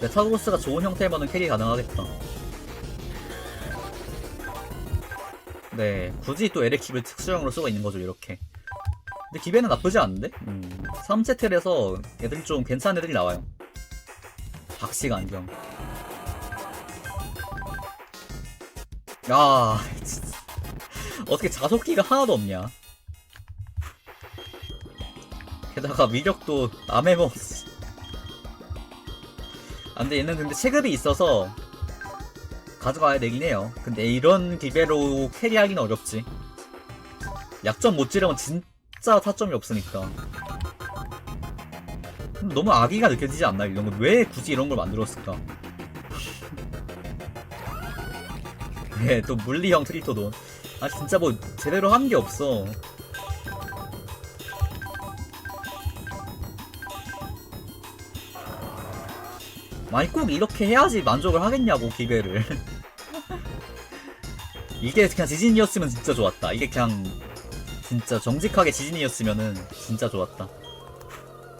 메타고스가 좋은 형태면은 캐리 가능하겠다. 네, 굳이 또 에렉킵을 특수형으로 쓰고 있는 거죠, 이렇게. 근데 기배는 나쁘지 않은데? 음, 3세틀에서 애들 좀 괜찮은 애들이 나와요. 박식 안경. 야, 진짜. 어떻게 자석기가 하나도 없냐? 게다가 위력도 남의 먹었어. 아, 근데 얘는 근데 체급이 있어서 가져가야 되긴 해요. 근데 이런 기배로 캐리하기는 어렵지. 약점 못 지르면 진짜 타점이 없으니까. 너무 아기가 느껴지지 않나 이런 거? 왜 굳이 이런 걸 만들었을까? 네, 또 물리형 트리토돈. 아 진짜 뭐 제대로 한 게 없어. 아니 꼭 이렇게 해야지 만족을 하겠냐고 기배를. 이게 그냥 지진이었으면 진짜 좋았다. 이게 그냥 진짜 정직하게 지진이었으면은 진짜 좋았다